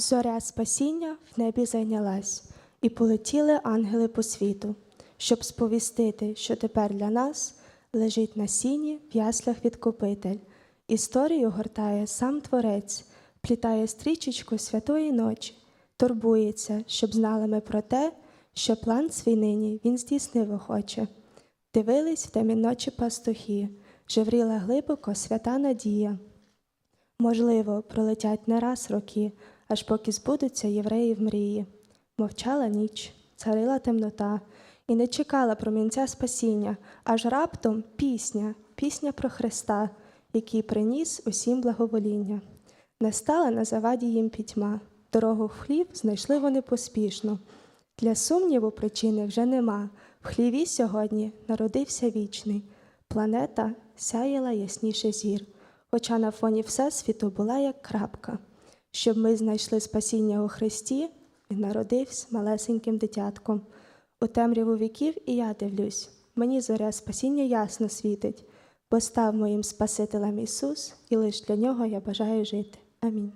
Зоря спасіння в небі зайнялась, і полетіли ангели по світу, щоб сповістити, що тепер для нас лежить на сіні в яслях відкупитель. Історію гортає сам Творець, плітає стрічечку святої ночі, турбується, щоб знали ми про те, що план свій нині він здійснив охоче. Дивились в темі ночі пастухи, жевріла глибоко свята надія. Можливо, пролетять не раз роки, аж поки збудуться євреїв мрії. Мовчала ніч, царила темнота, і не чекала промінця спасіння, аж раптом пісня, пісня про Христа, який приніс усім благовоління. Не стала на заваді їм пітьма, дорогу в хліб знайшли вони поспішно. Для сумніву причини вже нема. В хліві сьогодні народився вічний. Планета сяяла ясніше зір, хоча на фоні Всесвіту була як крапка. Щоб ми знайшли спасіння у Христі, і народився малесеньким дитятком. У темряву віків і я дивлюсь, мені зоря спасіння ясно світить, бо став моїм Спасителем Ісус, і лиш для нього я бажаю жити. Амінь.